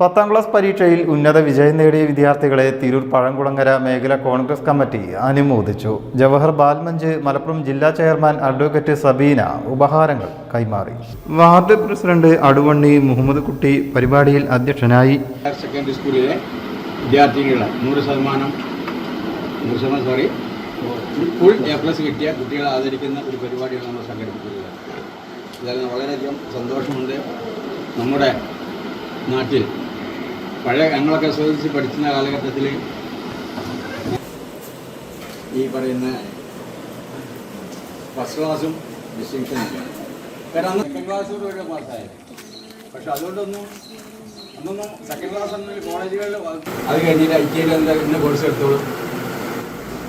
പത്താം ക്ലാസ് പരീക്ഷയിൽ ഉന്നത വിജയം നേടിയ വിദ്യാർത്ഥികളെ തിരൂർ പഴംകുളങ്ങര മേഖല കോൺഗ്രസ് കമ്മിറ്റി അനുമോദിച്ചു. ജവഹർ ബാൽമഞ്ച് മലപ്പുറം ജില്ലാ ചെയർമാൻ അഡ്വക്കേറ്റ് സബീന ഉപഹാരങ്ങൾ കൈമാറി. വാർഡ് പ്രസിഡന്റ് അടുവണ്ണി മുഹമ്മദ് കുട്ടി പരിപാടിയിൽ അധ്യക്ഷനായി. സെക്കൻഡറി സ്കൂളിലെ വിദ്യാർത്ഥികളെ നൂറ് ശതമാനം നൂറ് ശതമാനം സോറി ഫുൾ എ പ്ലസ് കിട്ടിയ കുട്ടികളെ ആദരിക്കുന്ന ഒരു പരിപാടിയാണ് നമ്മൾ സംഘടിപ്പിക്കുന്നത്. ഇതിൽ വളരെയധികം സന്തോഷമുണ്ട്. നമ്മുടെ നാട്ടിൽ പഴയ ഞങ്ങളൊക്കെ സ്വദേശിച്ച് പഠിക്കുന്ന കാലഘട്ടത്തിൽ ഈ പറയുന്ന ഫസ്റ്റ് ക്ലാസ്സും ഡിസ്റ്റിങ്ഷനും കാരണം അന്ന് സെക്കൻഡ് ക്ലാസ് ഒരു പാസ്സായത് പക്ഷെ അതുകൊണ്ടൊന്നും അന്നൊന്നും സെക്കൻഡ് ക്ലാസ് എന്നൊരു കോളേജുകളിൽ അത് കഴിഞ്ഞിട്ട് ഐ ടി എന്താ ഇന്ന കോഴ്സ് എടുത്തോളൂ.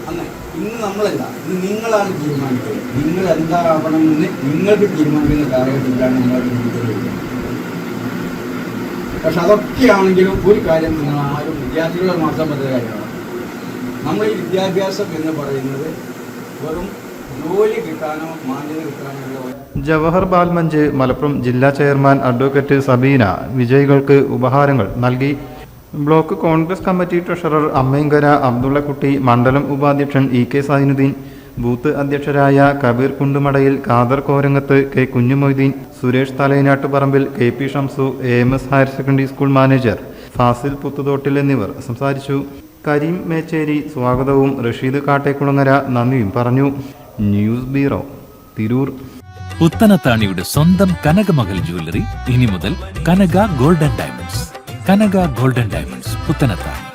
അന്ന് ഇന്ന് നമ്മളല്ല ഇന്ന് നിങ്ങളാണ് തീരുമാനിക്കുന്നത്. നിങ്ങൾ എന്താവണമെന്ന് നിങ്ങൾക്ക് തീരുമാനിക്കുന്ന കാലഘട്ടത്തിലാണ് നിങ്ങളുടെ ജീവിക്കുന്നത് പക്ഷെ അതൊക്കെയാണെങ്കിലും ഒരു കാര്യം നിങ്ങൾ ആരും വിദ്യാർത്ഥികളെ മാത്രം പറ്റുന്ന കാര്യമാണ്. നമ്മൾ ഈ വിദ്യാഭ്യാസം എന്ന് പറയുന്നത് വെറും ജോലി കിട്ടാനോ കിട്ടാനോ ജവഹർ ബാൽമഞ്ച് മലപ്പുറം ജില്ലാ ചെയർമാൻ അഡ്വക്കേറ്റ് സബീന വിജയികൾക്ക് ഉപഹാരങ്ങൾ നൽകി. Block Congress committee treasurer Ammayankara Abdullakutty മണ്ഡലം ഉപാധ്യക്ഷൻ E K Zainuddin booth അധ്യക്ഷരായ Kabeer Kundumadayil Khader Korangath K Kunhumoideen Suresh Thalayanattuparambil K P Shamsu A M S higher secondary school manager Fasil Puthuthottil എന്നിവർ സംസാരിച്ചു. കരീം മേച്ചേരി സ്വാഗതവും റഷീദ് കാട്ടേക്കുളങ്ങര നന്ദിയും പറഞ്ഞു. News bureau Tirur. പുത്തനത്താണിയുടെ സ്വന്തം Kanakamahal jewellery ഇനി മുതൽ Kanaka golden diamonds. Kanaka golden diamonds Puthanathani.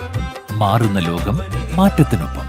മാറുന്ന ലോകം മാറ്റത്തിനൊപ്പം.